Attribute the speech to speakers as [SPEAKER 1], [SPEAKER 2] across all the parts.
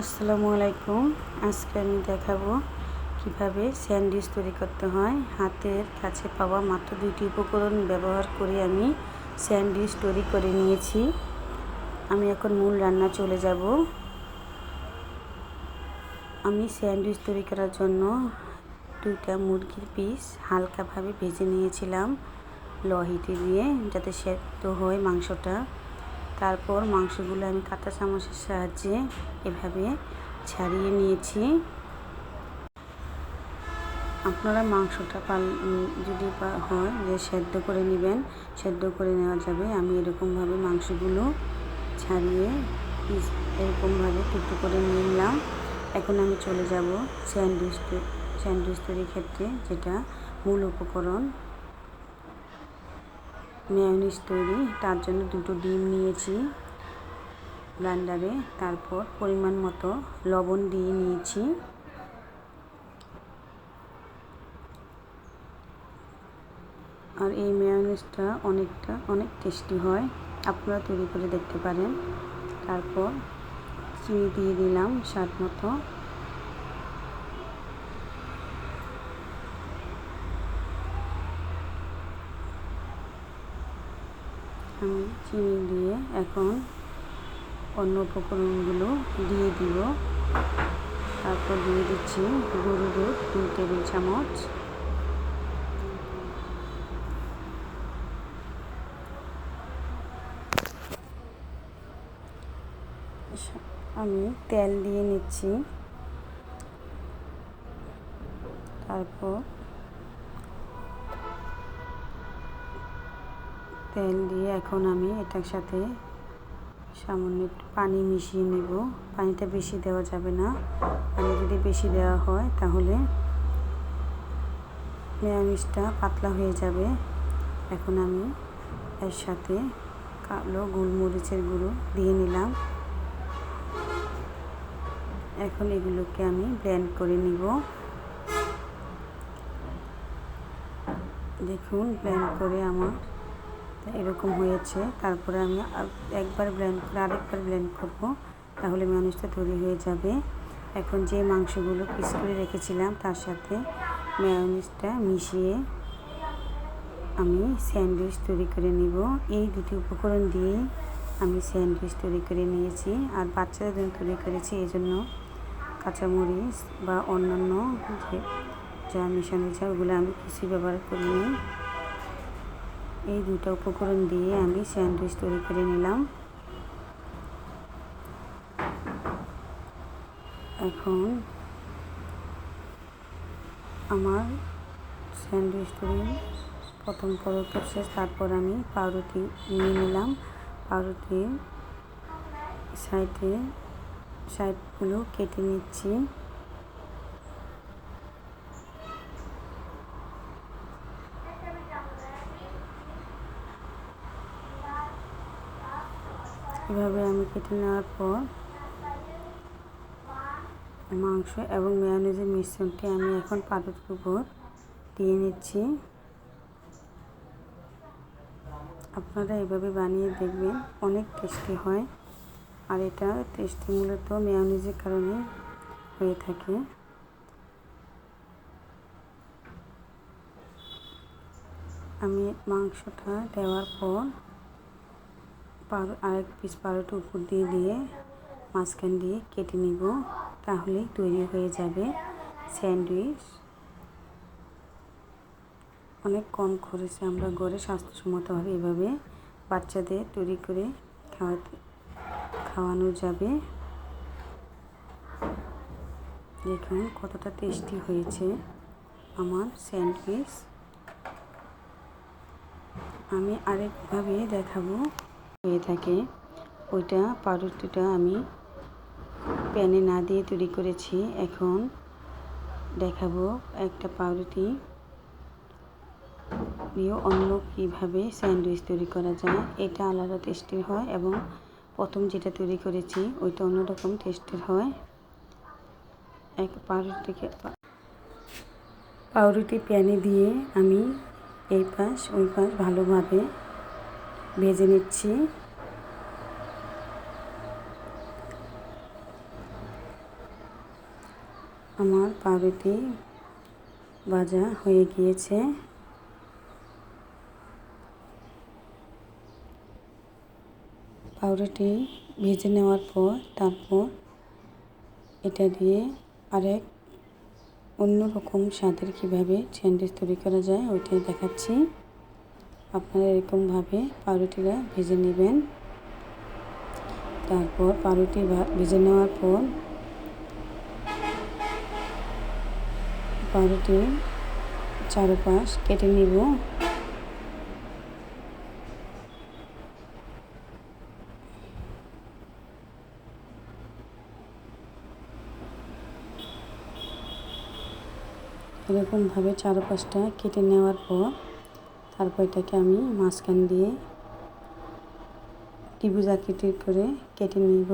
[SPEAKER 1] আসসালামু আলাইকুম। আজকে আমি দেখাবো কীভাবে স্যান্ডউইচ তৈরি করতে হয়। হাতের কাছে পাওয়া মাত্র দুইটি উপকরণ ব্যবহার করে আমি স্যান্ডউইচ তৈরি করে নিয়েছি। আমি এখন মূল রান্না চলে যাব। আমি স্যান্ডউইচ তৈরি করার জন্য দুইটা মুরগির পিস হালকাভাবে ভেজে নিয়েছিলাম। লহিটি দিয়ে যাতে সেদ্ধ হয় মাংসটা। তারপর মাংসগুলো আমি কাঁটা চামচের সাহায্যে এভাবে ছাড়িয়ে নিয়েছি। আপনারা মাংসটা পাল যদি হয় যে সেদ্ধ করে নেবেন, সেদ্ধ করে নেওয়া যাবে। আমি এরকমভাবে মাংসগুলো ছাড়িয়ে এরকমভাবে টুকরো করে নিয়ে নিলাম। এখন আমি চলে যাব স্যান্ডউইচ স্যান্ডউইচ তৈরির ক্ষেত্রে, যেটা মূল উপকরণ। মেয়নিজ তৈরি, তার জন্য দুটো ডিম নিয়েছি ব্লান্ডারে, তারপর পরিমাণ মতো লবণ দিয়ে নিয়েছি। আর এই মেয়নিজটা অনেকটা, অনেক টেস্টি হয়, আপনারা তৈরি করে দেখতে পারেন। তারপর চিনি দিয়ে দিলাম স্বাদ মতো। আমি চিনি দিয়ে এখন অন্য উপকরণগুলো দিয়ে দিব। তারপর দিয়ে দিচ্ছি গরু দুধ, দুই টেবিল চামচ। আমি তেল দিয়ে নিচ্ছি। তারপর তেল দিয়ে এখন আমি এটার সাথে সামান্য একটু পানি মিশিয়ে নিব। পানিটা বেশি দেওয়া যাবে না। পানি যদি বেশি দেওয়া হয় তাহলে নিরামিষটা পাতলা হয়ে যাবে। এখন আমি এর সাথে কালো গোলমরিচের গুঁড়ো দিয়ে নিলাম। এখন এগুলোকে আমি ব্লেন্ড করে নিব। দেখুন, ব্লেন্ড করে আমার এরকম হয়েছে। তারপরে আমি একবার ব্লেন্ড করে আরেকবার ব্লেন্ড করব। তাহলে ম্যানেজটা তৈরি হয়ে যাবে। এখন যে মাংসগুলো পিস করে রেখেছিলাম, তার সাথে ম্যায়োনিজটা মিশিয়ে আমি স্যান্ডউইচ তৈরি করে নিব। এই দুটি উপকরণ দিয়ে আমি স্যান্ডউইচ তৈরি করে নিয়েছি। আর বাচ্চাদের জন্য তৈরি করেছি, এই জন্য কাঁচামরিচ বা অন্যান্য যে যা মেশানো যায় ওগুলো আমি কিছুই ব্যবহার করিনি। এই দুটো উপকরণ দিয়ে আমি স্যান্ডউইচ তৈরি করে নিলাম। এখন আমার স্যান্ডউইচ তৈরি প্রথম পদক্ষেপ শেষ তারপর আমি পাউরুটি নিয়ে নিলাম। পাউরুটির সাইডে, সাইডগুলো কেটে নিচ্ছি। এভাবে আমি কেটে নেওয়ার পর মাংস এবং মেয়নিজের মিশ্রণটি আমি এখন পাউরুটির উপর দিয়ে নিচ্ছি। আপনারা এভাবে বানিয়ে দেখবেন অনেক টেস্টি হয় আর এটা টেস্টি মূলত মেয়নিজের কারণে হয়ে থাকে। আমি মাংসটা দেওয়ার পর পাউরু আরেক পিস পাউরুটি উপর দিয়ে দিয়ে মাঝখান দিয়ে কেটে নিব, তাহলেই তৈরি হয়ে যাবে স্যান্ডউইচ। অনেক কম খরচে আমরা ঘরে স্বাস্থ্যসম্মতভাবে এভাবে বাচ্চাদের তৈরি করে খাওয়াতে খাওয়ানো যাবে। দেখুন কতটা টেস্টি হয়েছে আমার স্যান্ডউইচ। আমি আরেকভাবে দেখাবো। হয়ে থাকে। ওইটা, পাউরুটিটা আমি প্যানে না দিয়ে তৈরি করেছি। এখন দেখাবো একটা পাউরুটি দিয়ে অন্য কীভাবে স্যান্ডউইচ তৈরি করা যায়। এটা আলাদা টেস্টের হয় এবং প্রথম যেটা তৈরি করেছি, ওইটা অন্যরকম টেস্টের হয়। এক পাউরুটিকে পাউরুটি প্যানে দিয়ে আমি এই পাশ, ওই পাশ ভালোভাবে ভেজে নিচ্ছি। আমার পাউরুটি ভাজা হয়ে গিয়েছে। পাউরুটি ভেজে নেওয়ার পর তারপর এটা দিয়ে আরেক অন্যরকম স্বাদের কীভাবে স্যান্ডউইচ তৈরি করা যায় ওইটাই দেখাচ্ছি। আপনারা এরকমভাবে পাউরুটিটা ভেজে নেবেন। তারপর পাউরুটি ভেজে নেওয়ার পর পাউরুটির চারপাশ কেটে নিব। এরকমভাবে চারপাশটা কেটে নেওয়ার পর তারপর এটাকে আমি মাঝখান দিয়ে ত্রিভুজ আকৃতির করে কেটে নিব।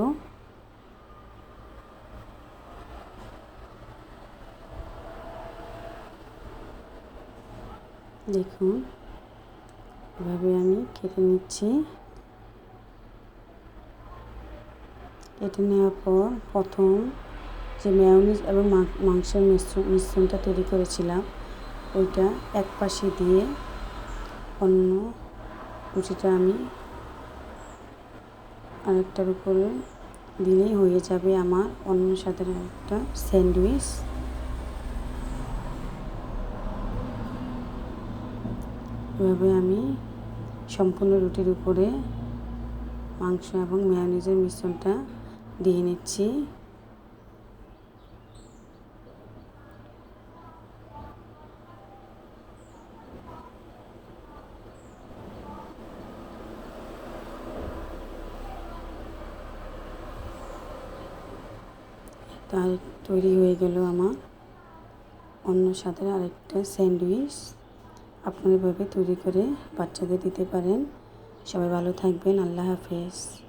[SPEAKER 1] দেখুন, এভাবে আমি কেটে নিচ্ছি। কেটে নেওয়ার পর প্রথম যে মেয়নিজ এবং মাংসের মিশ্রণ মিশ্রণটা তৈরি করেছিলাম, ওইটা এক পাশে দিয়ে অন্য কুচিটা আমি আরেকটার উপরে দিলেই হয়ে যাবে আমার অন্য সাধারণ একটা স্যান্ডউইচ। এভাবে আমি সম্পূর্ণ রুটির উপরে মাংস এবং মেয়নিজের মিশ্রণটা দিয়ে নিচ্ছি। তার তৈরি হয়ে গেল আমার। অন্য সাথে আরেকটা স্যান্ডউইচ আপনারা এভাবে তৈরি করে বাচ্চাদের দিতে পারেন। সবাই ভালো থাকবেন, আল্লাহ হাফেজ।